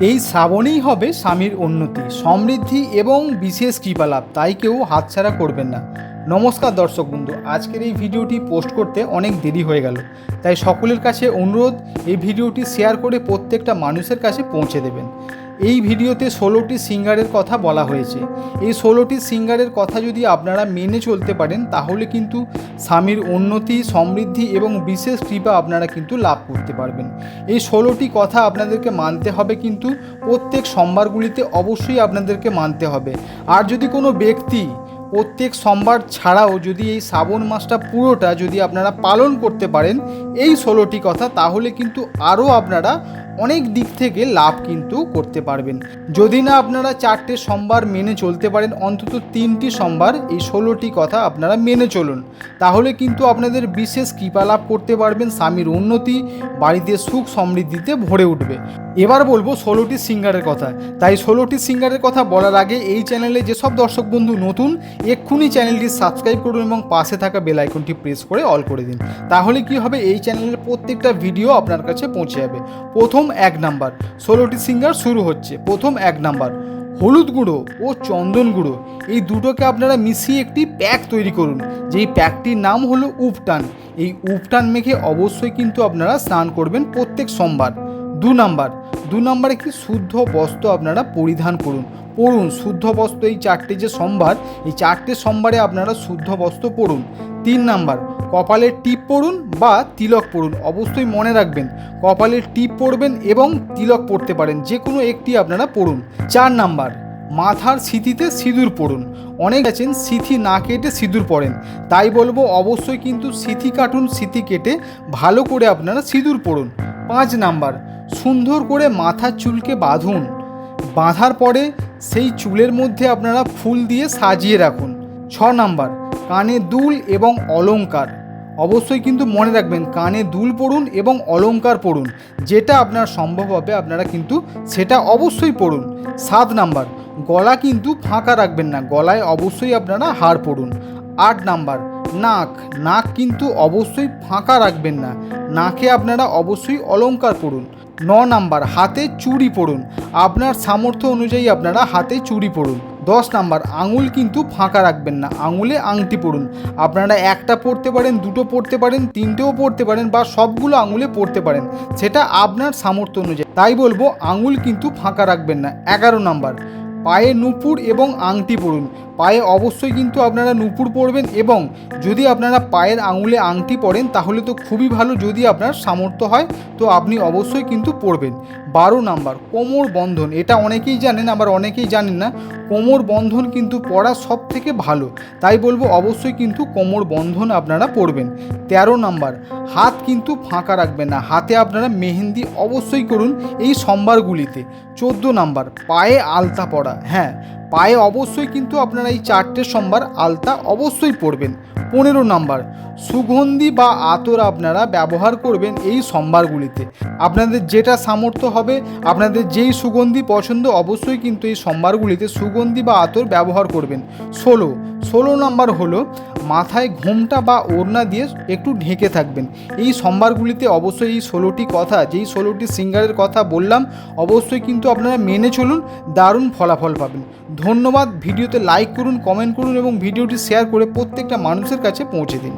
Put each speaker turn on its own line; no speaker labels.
এই শ্রাবণেই হবে স্বামীর উন্নতি সমৃদ্ধি এবং বিশেষ কৃপালাভ তাই কেউ হাতছাড়া করবেন না। নমস্কার দর্শক বন্ধু, আজকের এই ভিডিওটি পোস্ট করতে অনেক দেরি হয়ে গেল। তাই সকলের কাছে অনুরোধ, এই ভিডিওটি শেয়ার করে প্রত্যেকটা মানুষের কাছে পৌঁছে দেবেন। এই ভিডিওতে ষোলোটি সিঙ্গারের কথা বলা হয়েছে। এই ষোলোটি সিঙ্গারের কথা যদি আপনারা মেনে চলতে পারেন, তাহলে কিন্তু স্বামীর উন্নতি, সমৃদ্ধি এবং বিশেষ কৃপা আপনারা কিন্তু লাভ করতে পারবেন। এই ষোলোটি কথা আপনাদেরকে মানতে হবে কিন্তু প্রত্যেক সোমবারগুলিতে অবশ্যই আপনাদেরকে মানতে হবে। আর যদি কোনো ব্যক্তি প্রত্যেক সোমবার ছাড়াও যদি এই শ্রাবণ মাসটা পুরোটা যদি আপনারা পালন করতে পারেন, এই ষোলোটি কথা, তাহলে কিন্তু আরও আপনারা অনেক দিক থেকে লাভ কিন্তু করতে পারবেন। যদি না আপনারা চারটে সোমবার মেনে চলতে পারেন, অন্তত তিনটি সোমবার এই ষোলোটি কথা আপনারা মেনে চলুন। তাহলে কিন্তু আপনাদের বিশেষ কৃপা লাভ করতে পারবেন, স্বামীর উন্নতি, বাড়িতে সুখ সমৃদ্ধিতে ভরে উঠবে। এবার বলব ষোলোটি সিঙ্গারের কথা। তাই ষোলোটি সিঙ্গারের কথা বলার আগে এই চ্যানেলে যেসব দর্শক বন্ধু নতুন, এক্ষুনি চ্যানেলটি সাবস্ক্রাইব করুন এবং পাশে থাকা বেল আইকনটি প্রেস করে অল করে দিন। তাহলে কি হবে? এই চ্যানেলের প্রত্যেকটা ভিডিও আপনার কাছে পৌঁছে যাবে। প্রথম এক নাম্বার। ষোলোটি সিঙ্গার শুরু হচ্ছে, প্রথম এক নাম্বার। হলুদ গুঁড়ো ও চন্দন গুঁড়ো, এই দুটোকে আপনারা মিশিয়ে একটি প্যাক তৈরি করুন, যেই প্যাকটির নাম হলো উপটান এই উপটান মেখে অবশ্যই কিন্তু আপনারা স্নান করবেন প্রত্যেক সোমবার। দু নাম্বার দু নাম্বার একটি শুদ্ধ বস্ত্র আপনারা পরিধান করুন। পড়ুন, শুদ্ধ বস্ত্র এই চারটে যে সোমবার, এই চারটে সোমবারে আপনারা শুদ্ধ বস্ত্র পড়ুন। তিন নাম্বার কপালের টিপ পড়ুন বা তিলক পড়ুন, অবশ্যই মনে রাখবেন। কপালের টিপ পড়বেন এবং তিলক পড়তে পারেন যে কোনো একটি আপনারা পড়ুন। চার নাম্বার, মাথার সিথিতে সিঁদুর পড়ুন। অনেক আছেন, সিথি না কেটে সিঁদুর পড়েন। তাই বলব, অবশ্যই কিন্তু সিথি কাটুন, সিথি কেটে ভালো করে আপনারা সিঁদুর পড়ুন। পাঁচ নাম্বার, সুন্দর করে মাথার চুলকে বাঁধুন। বাঁধার পরে সেই চুলের মধ্যে আপনারা ফুল দিয়ে সাজিয়ে রাখুন। ছ নাম্বার, কানে দুল এবং অলংকার। অবশ্যই কিন্তু মনে রাখবেন, কানে দুল পড়ুন এবং অলঙ্কার পড়ুন। যেটা আপনার সম্ভব হবে, আপনারা কিন্তু সেটা অবশ্যই পড়ুন। সাত নাম্বার, গলা কিন্তু ফাঁকা রাখবেন না, গলায় অবশ্যই আপনারা হার পড়ুন। আট নাম্বার, নাক নাক কিন্তু অবশ্যই ফাঁকা রাখবেন না, নাকে আপনারা অবশ্যই অলঙ্কার পড়ুন। ন নাম্বার, হাতে চুড়ি পড়ুন, আপনার সামর্থ্য অনুযায়ী আপনারা হাতে চুড়ি পড়ুন। দশ নাম্বার, আঙুল কিন্তু ফাঁকা রাখবেন না, আঙুলে আংটি পড়ুন। আপনারা একটা পড়তে পারেন, দুটো পড়তে পারেন, তিনটেও পড়তে পারেন বা সবগুলো আঙুলে পড়তে পারেন, সেটা আপনার সামর্থ্য অনুযায়ী। তাই বলব, আঙুল কিন্তু ফাঁকা রাখবেন না। এগারো নাম্বার পায়ে নুপুর এবং আংটি পরুন। পায়ে অবশ্যই কিন্তু আপনারা নুপুর পরবেন এবং যদি আপনারা পায়ের আঙুলে আংটি পরেন, তাহলে তো খুবই ভালো যদি আপনার সামর্থ্য হয়, তো আপনি অবশ্যই কিন্তু পরবেন। বারো নাম্বার, কোমর বন্ধন। এটা অনেকেই জানেন, আবার অনেকেই জানেন না, কোমর বন্ধন কিন্তু পরা সব থেকে ভালো। তাই বলব, অবশ্যই কিন্তু কোমর বন্ধন আপনারা পরবেন। তেরো নাম্বার হাত কিন্তু ফাঁকা রাখবেন না। হাতে আপনারা মেহেন্দি অবশ্যই করুন এই সোমবারগুলিতে। চোদ্দ নাম্বার, পায়ে আলতা পরা হ্যাঁ পায়ে অবশ্যই কিন্তু আপনারা এই চারটে সোমবার আলতা অবশ্যই পরবেন। পনেরো নাম্বার, সুগন্ধি বা আতর আপনারা ব্যবহার করবেন এই সোমবারগুলিতে। আপনাদের যেটা সামর্থ্য হবে, আপনাদের যেই সুগন্ধি পছন্দ অবশ্যই কিন্তু এই সোমবারগুলিতে সুগন্ধি বা আতর ব্যবহার করবেন। ষোলো ষোলো নাম্বার হলো মাথায় ঘোমটা বা ওড়না দিয়ে একটু ঢেকে থাকবেন। এই সোমবারগুলিতে অবশ্যই এই ষোলোটি কথা, যেই ষোলোটি সিঙ্গারের কথা বললাম, অবশ্যই কিন্তু আপনারা মেনে চলুন, দারুণ ফলাফল পাবেন। ধন্যবাদ, ভিডিওতে লাইক করুন কমেন্ট করুন এবং ভিডিওটি শেয়ার করে প্রত্যেকটা মানুষের কাছে পৌঁছে দিন।